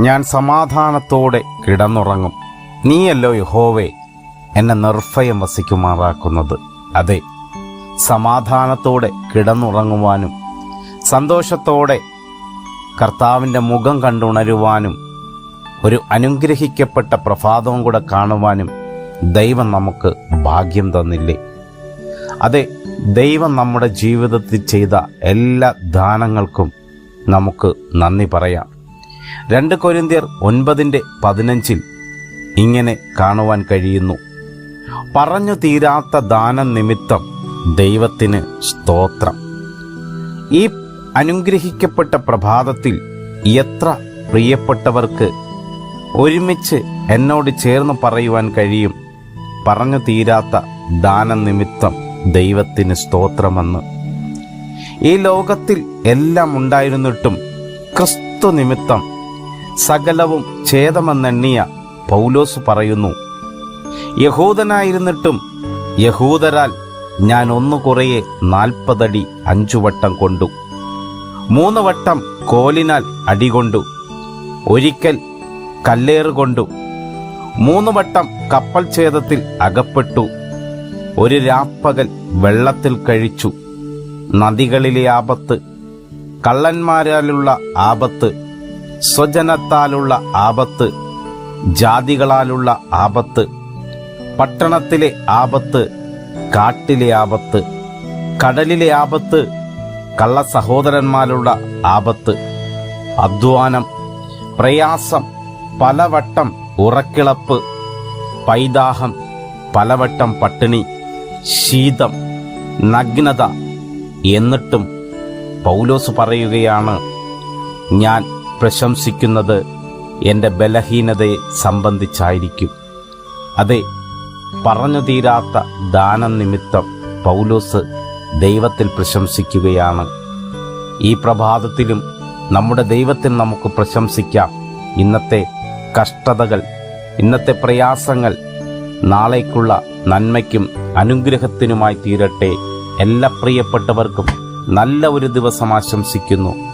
ഞാൻ സമാധാനത്തോടെ കിടന്നുറങ്ങും. നീയല്ലോ യഹോവേ എന്നെ നിർഭയം വസിക്കുമാറാക്കുന്നത്. അതെ സമാധാനത്തോടെ കിടന്നുറങ്ങുവാനും സന്തോഷത്തോടെ കർത്താവിന്റെ മുഖം കണ്ടുണരുവാനും ഒരു അനുഗ്രഹിക്കപ്പെട്ട പ്രഭാതവും കൂടെ കാണുവാനും ദൈവം നമുക്ക് ഭാഗ്യം തന്നില്ലേ? അതെ ദൈവം നമ്മുടെ ജീവിതത്തിൽ ചെയ്ത എല്ലാ ദാനങ്ങൾക്കും നമുക്ക് നന്ദി പറയാം. രണ്ട് കൊരിന്തിയർ ഒൻപതിന്റെ പതിനഞ്ചിൽ ഇങ്ങനെ കാണുവാൻ കഴിയുന്നു. പറഞ്ഞു തീരാത്ത ദാനം നിമിത്തം ദൈവത്തിന് സ്തോത്രം. ഈ അനുഗ്രഹിക്കപ്പെട്ട പ്രഭാതത്തിൽ എത്ര പ്രിയപ്പെട്ടവർക്ക് ഒരുമിച്ച് എന്നോട് ചേർന്ന് പറയുവാൻ കഴിയും. പറഞ്ഞു തീരാത്ത ദാനം നിമിത്തം ദൈവത്തിന് സ്തോത്രമെന്ന്. ഈ ലോകത്തിൽ എല്ലാം ഉണ്ടായിരുന്നിട്ടും ക്രിസ്തു നിമിത്തം സകലവും ഛേദമെന്നെണ്ണിയ പൗലോസ് പറയുന്നു യഹൂദനായിരുന്നിട്ടും യഹൂദരാൽ ഞാൻ ഒന്നു കുറയെ നാൽപ്പതടി അഞ്ചു വട്ടം കൊണ്ടു മൂന്ന് വട്ടം കോലിനാൽ അടികൊണ്ടു ഒരിക്കൽ കല്ലേറുകൊണ്ടു മൂന്ന് വട്ടം കപ്പൽ ഛേദത്തിൽ അകപ്പെട്ടു ഒരു രാപ്പകൽ വെള്ളത്തിൽ കഴിച്ചു. നദികളിലെ ആപത്ത് കള്ളന്മാരാലുള്ള ആപത്ത് സ്വജനത്താലുള്ള ആപത്ത് ജാതികളാലുള്ള ആപത്ത് പട്ടണത്തിലെ ആപത്ത് കാട്ടിലെ ആപത്ത് കടലിലെ ആപത്ത് കള്ള സഹോദരന്മാരുള്ള ആപത്ത് അധ്വാനം പ്രയാസം പലവട്ടം ഉറക്കിളപ്പ് പൈതാഹം പലവട്ടം പട്ടിണി ശീതം നഗ്നത എന്നിട്ടും പൗലോസ് പറയുകയാണ് ഞാൻ പ്രശംസിക്കുന്നത് എന്റെ ബലഹീനതയെ സംബന്ധിച്ചായിരിക്കും. അതെ പറഞ്ഞു തീരാത്ത ദാനം നിമിത്തം പൗലോസ് ദൈവത്തിൽ പ്രശംസിക്കുകയാണ്. ഈ പ്രഭാതത്തിലും നമ്മുടെ ദൈവത്തിൽ നമുക്ക് പ്രശംസിക്കാം. ഇന്നത്തെ കഷ്ടതകൾ ഇന്നത്തെ പ്രയാസങ്ങൾ നാളേക്കുള്ള നന്മയ്ക്കും അനുഗ്രഹത്തിനുമായി തീരട്ടെ. എല്ലാ പ്രിയപ്പെട്ടവർക്കും നല്ല ഒരു ദിവസം ആശംസിക്കുന്നു.